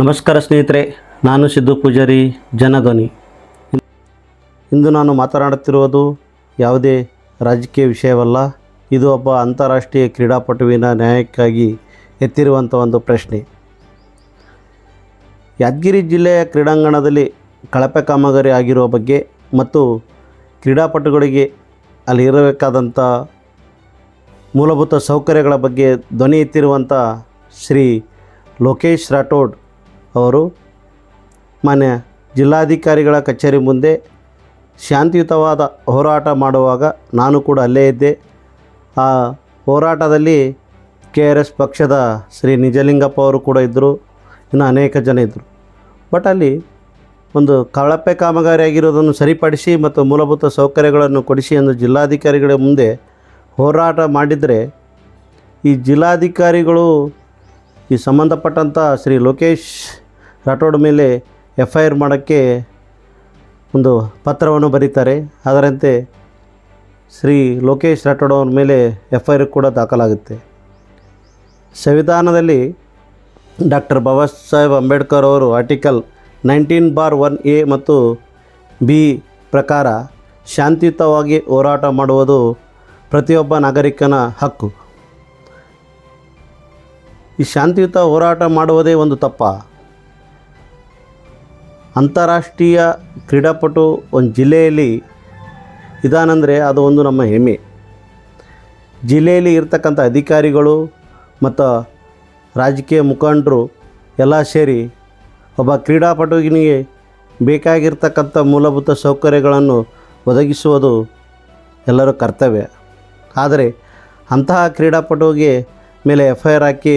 ನಮಸ್ಕಾರ ಸ್ನೇಹಿತರೆ, ನಾನು ಸಿದ್ದು ಪೂಜಾರಿ, ಜನಧ್ವನಿ. ಇಂದು ನಾನು ಮಾತನಾಡುತ್ತಿರುವುದು ಯಾವುದೇ ರಾಜಕೀಯ ವಿಷಯವಲ್ಲ, ಇದು ಒಬ್ಬ ಅಂತಾರಾಷ್ಟ್ರೀಯ ಕ್ರೀಡಾಪಟುವಿನ ನ್ಯಾಯಕ್ಕಾಗಿ ಎತ್ತಿರುವಂಥ ಒಂದು ಪ್ರಶ್ನೆ. ಯಾದಗಿರಿ ಜಿಲ್ಲೆಯ ಕ್ರೀಡಾಂಗಣದಲ್ಲಿ ಕಳಪೆ ಕಾಮಗಾರಿ ಆಗಿರುವ ಬಗ್ಗೆ ಮತ್ತು ಕ್ರೀಡಾಪಟುಗಳಿಗೆ ಅಲ್ಲಿ ಇರಬೇಕಾದಂಥ ಮೂಲಭೂತ ಸೌಕರ್ಯಗಳ ಬಗ್ಗೆ ಧ್ವನಿ ಎತ್ತಿರುವಂಥ ಶ್ರೀ ಲೋಕೇಶ್ ರಾಠೋಡ್ ಅವರು ಮಾನ್ಯ ಜಿಲ್ಲಾಧಿಕಾರಿಗಳ ಕಚೇರಿ ಮುಂದೆ ಶಾಂತಿಯುತವಾದ ಹೋರಾಟ ಮಾಡುವಾಗ ನಾನು ಕೂಡ ಅಲ್ಲೇ ಇದ್ದೆ. ಆ ಹೋರಾಟದಲ್ಲಿ ಕೆ ಆರ್ ಎಸ್ ಪಕ್ಷದ ಶ್ರೀ ನಿಜಲಿಂಗಪ್ಪ ಅವರು ಕೂಡ ಇದ್ದರು, ಇನ್ನು ಅನೇಕ ಜನ ಇದ್ದರು. ಬಟ್ ಅಲ್ಲಿ ಒಂದು ಕಳಪೆ ಕಾಮಗಾರಿ ಆಗಿರೋದನ್ನು ಸರಿಪಡಿಸಿ ಮತ್ತು ಮೂಲಭೂತ ಸೌಕರ್ಯಗಳನ್ನು ಕೊಡಿಸಿ ಎಂದು ಜಿಲ್ಲಾಧಿಕಾರಿಗಳ ಮುಂದೆ ಹೋರಾಟ ಮಾಡಿದರೆ ಈ ಜಿಲ್ಲಾಧಿಕಾರಿಗಳು ಈ ಸಂಬಂಧಪಟ್ಟಂಥ ಶ್ರೀ ಲೋಕೇಶ್ ರಾಠೋಡ್ ಮೇಲೆ ಎಫ್ ಐ ಆರ್ ಮಾಡೋಕ್ಕೆ ಒಂದು ಪತ್ರವನ್ನು ಬರೀತಾರೆ. ಅದರಂತೆ ಶ್ರೀ ಲೋಕೇಶ್ ರಾಠೋಡ್ ಅವ್ರ ಮೇಲೆ ಎಫ್ ಐ ಆರ್ ಕೂಡ ದಾಖಲಾಗುತ್ತೆ. ಸಂವಿಧಾನದಲ್ಲಿ ಡಾಕ್ಟರ್ ಬಾಬಾ ಸಾಹೇಬ್ ಅಂಬೇಡ್ಕರ್ ಅವರು article nineteen bar one A ಮತ್ತು ಬಿ ಪ್ರಕಾರ ಶಾಂತಿಯುತವಾಗಿ ಹೋರಾಟ ಮಾಡುವುದು ಪ್ರತಿಯೊಬ್ಬ ನಾಗರಿಕನ ಹಕ್ಕು. ಈ ಶಾಂತಿಯುತ ಹೋರಾಟ ಮಾಡುವುದೇ ಒಂದು ತಪ್ಪ. ಅಂತಾರಾಷ್ಟ್ರೀಯ ಕ್ರೀಡಾಪಟು ಒಂದು ಜಿಲ್ಲೆಯಲ್ಲಿ ಇದಾನಂದರೆ ಅದು ಒಂದು ನಮ್ಮ ಹೆಮ್ಮೆ. ಜಿಲ್ಲೆಯಲ್ಲಿ ಇರ್ತಕ್ಕಂಥ ಅಧಿಕಾರಿಗಳು ಮತ್ತು ರಾಜಕೀಯ ಮುಖಂಡರು ಎಲ್ಲ ಸೇರಿ ಒಬ್ಬ ಕ್ರೀಡಾಪಟುವಿಗೆ ಬೇಕಾಗಿರ್ತಕ್ಕಂಥ ಮೂಲಭೂತ ಸೌಕರ್ಯಗಳನ್ನು ಒದಗಿಸುವುದು ಎಲ್ಲರ ಕರ್ತವ್ಯ. ಆದರೆ ಅಂತಹ ಕ್ರೀಡಾಪಟುವಿಗೆ ಮೇಲೆ ಎಫ್ ಐ ಆರ್ ಹಾಕಿ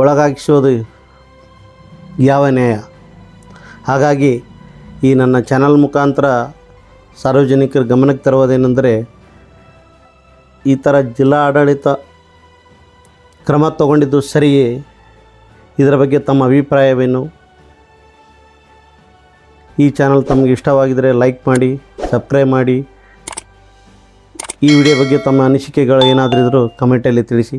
ಒಳಗಾಗಿಸುವುದು ಯಾವ ನ್ಯಾಯ? ಹಾಗಾಗಿ ಈ ನನ್ನ ಚಾನಲ್ ಮುಖಾಂತರ ಸಾರ್ವಜನಿಕರ ಗಮನಕ್ಕೆ ತರುವುದೇನೆಂದರೆ ಈ ಥರ ಜಿಲ್ಲಾ ಆಡಳಿತ ಕ್ರಮ ತಗೊಂಡಿದ್ದು ಸರಿಯೇ? ಇದರ ಬಗ್ಗೆ ತಮ್ಮ ಅಭಿಪ್ರಾಯವೇನು? ಈ ಚಾನಲ್ ತಮಗೆ ಇಷ್ಟವಾಗಿದ್ದರೆ ಲೈಕ್ ಮಾಡಿ, ಸಬ್ಸ್ಕ್ರೈಬ್ ಮಾಡಿ. ಈ ವಿಡಿಯೋ ಬಗ್ಗೆ ತಮ್ಮ ಅನಿಸಿಕೆಗಳು ಏನಾದರೂ ಇದ್ದರೂ ಕಮೆಂಟಲ್ಲಿ ತಿಳಿಸಿ.